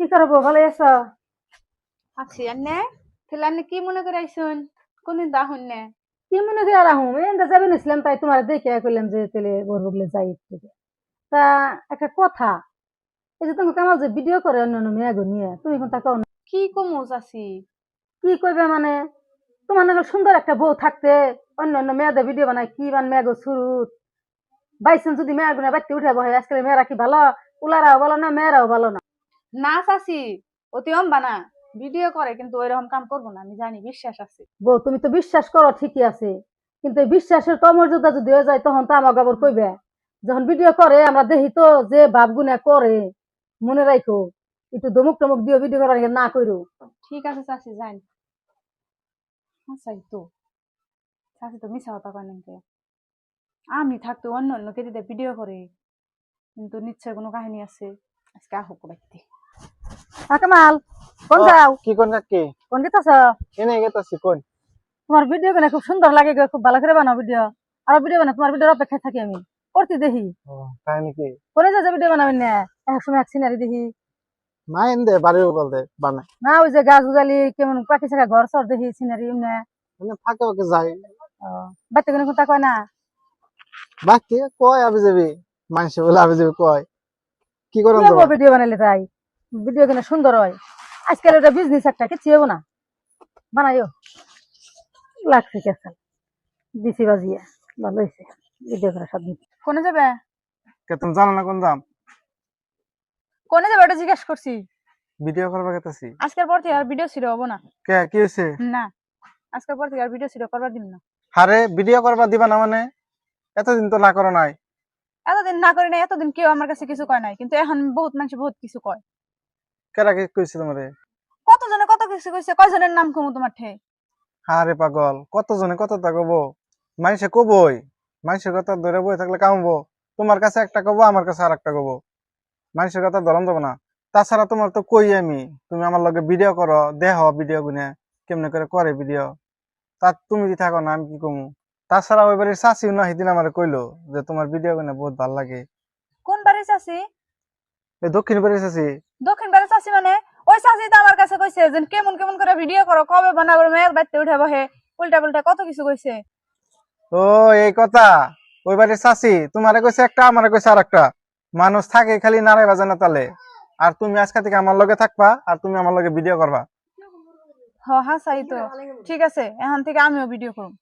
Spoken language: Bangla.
কি করব ভালো আছো? আছি আন্নে তাহলে আন্নে কি মনে করে আইসুন? কোনদিন দা হন নে কি মনে করে আর আহুম? এনটা যাবে নিছিলাম তাই তোমার দেখে করলাম যে তেলে গরবগুলো যাই একটু। তা একটা কথা এই যে তুমি কামাল যে ভিডিও করে অন্য অন্য মেয়েগো নিয়ে তুমি কোন তা না কি কমো চাচি? কি করবে মানে? তোমার নাকি সুন্দর একটা বউ থাকতে অন্য অন্য মেয়েদের ভিডিও বানায় কি বান মেয়েগো শুরুত বাইসেন যদি মেয়ের গুনে বাড়তে উঠে বহে আজকাল মেয়েরা কি ভালো? উলারাও ভালো না মেয়েরাও ভালো না? না চাচি অতি বানা ভিডিও করে কিন্তু ওইরকম কাম করব না আমি জানি বিশ্বাস আছে। বউ তুমি তো বিশ্বাস করো ঠিকই আছে। কিন্তু বিশ্বাসের কমর্যাদা যদি হয়ে যায় তখন তো আমার গাবর কইবে। যখন ভিডিও করে আমরা দেখি তো যে ভাবগুনা করে। মনে রাখো একটু দমুক টমুক দিও ভিডিও করার না কইরো। ঠিক আছে চাচি যাই আচ্ছাই তো। চাচি তো মিশা কথা কয় আমি থাকতো অন্য অন্য কে দিতে ভিডিও করে কিন্তু নিশ্চয় কোনো কাহিনী আছে। আজকে আহুক ব্যক্তি। কামাল কোন যাও? কি কোন কাকি কোন দিতেছ এনে গেতাছি কোন? তোমার ভিডিও গুলো খুব সুন্দর লাগে গো, খুব ভালো করে বানাও ভিডিও আর ভিডিও বানাও তোমার ভিডিওর অপেক্ষায় থাকি আমি করতে দেখি তাই নাকি? কোনে যা ভিডিও বানাবেন না? এক সময় এক সিনারি দেখি দে বাড়ির উপর দে বানাই। না ওই যে গাছ গুজালি কেমন পাখি ছাড়া ঘর সর দেখি সিনারি এমনি মানে ফাঁকে ফাঁকে যাই কোনো কথা কয় না? বাকি কয় আবি যাবি মানুষ বলে আবি যাবি কয়। কি করেন ভিডিও বানাইলে তাই? ভিডিও কিনা সুন্দর হয়? আজকাল এটা বিজনেস একটা কিছু হব না। বানাইও। লাগছে কেসাল দিছি বাজিয়ে। ভালো হয়েছে ভিডিও করা সব কোনে যাবে? কে তুমি জানো না কোন দাম? কোনে যাবে ওটা জিজ্ঞেস করছি। ভিডিও করবা গেতাছি আজকের পর থেকে আর ভিডিও ছিল হব না। কে কি হয়েছে না। আজকের পর থেকে আর ভিডিও ছিল করবার দিন না। আরে ভিডিও করবা দিবা না মানে? এতদিন তো না করো নাই। এতদিন না করি না এতদিন কেউ আমার কাছে কিছু কয় নাই। কিন্তু এখন বহুত মানুষ বহুত কিছু কয়। কেরা কি কইছে তোমারে? কতজনে কত কিছু কইছে কয়জনের নাম কমু তোমার ঠে আরে পাগল কতজনে কত কব? মানুষে কবই মানুষের কথা ধরে বই থাকলে কামবো। তোমার কাছে একটা কব আমার কাছে আর একটা কব। মানুষের কথা ধরন দেবো না। তাছাড়া তোমার তো কই আমি? তুমি আমার লগে ভিডিও করো দেহ ভিডিও গুনে কেমনে করে করে ভিডিও? তা তুমি যদি থাকো না আমি কি কমু? তাছাড়া ওই বাড়ির চাষিও না সেদিন আমার কইলো যে তোমার ভিডিও গুনে বহুত ভালো লাগে। কোন বাড়ির চাষি দক্ষিণ বাড়ির চাষি দক্ষিণ চাষি মানে ওই চাষি তো আমার কাছে কইছে যে কেমন কেমন করে ভিডিও করো কবে বানাবো মেয়ের বাড়িতে উঠে বহে উল্টা পাল্টা কত কিছু কইছে। ও এই কথা ওই বাড়ির চাষি তোমারে কইছে একটা আমারে কইছে আর একটা মানুষ থাকে খালি নাড়াই বাজে না তালে। আর তুমি আজকে থেকে আমার লগে থাকবা আর তুমি আমার লগে ভিডিও করবা। হ হ্যাঁ চাই তো ঠিক আছে এখান থেকে আমিও ভিডিও করব